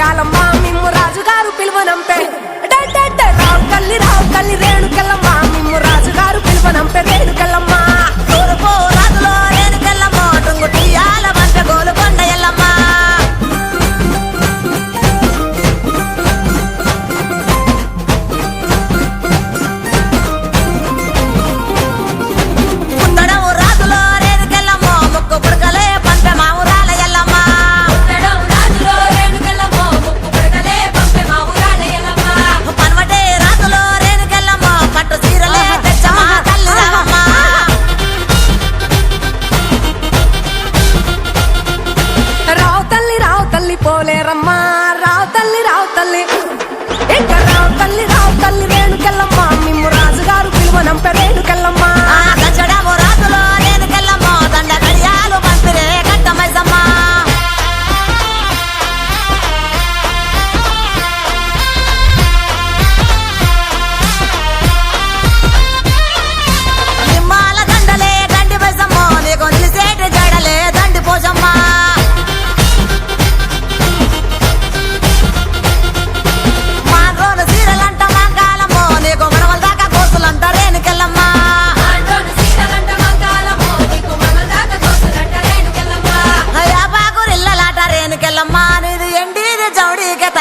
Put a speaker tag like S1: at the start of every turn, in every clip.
S1: చాలమ్మా మిమ్ము రాజుగారు పిలువనంపే. రావు కల్లి రావు కల్లి రేణుకెళ్ళమ్మా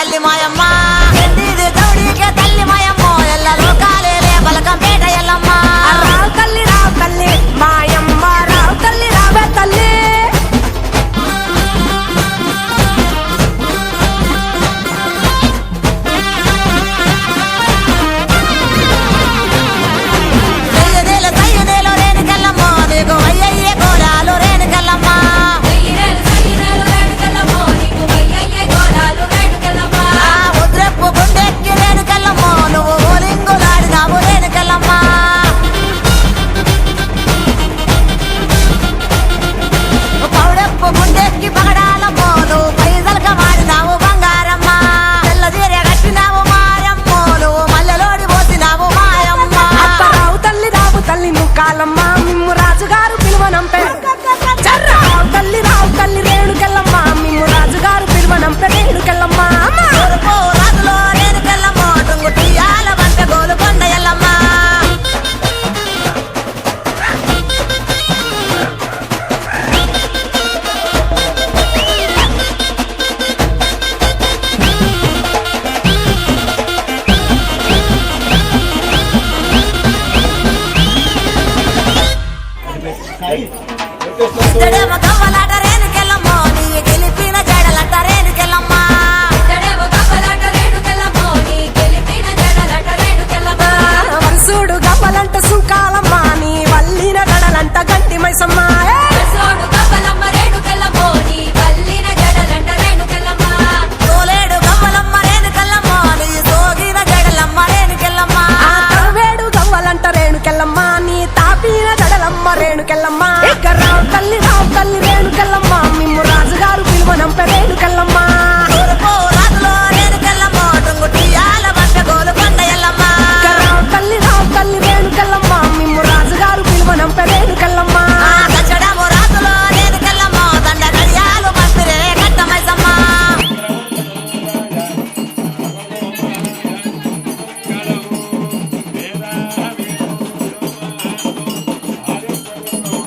S2: Ali Maya Maya.
S1: I'm a.
S2: ఇతడేమో గవ్వలాట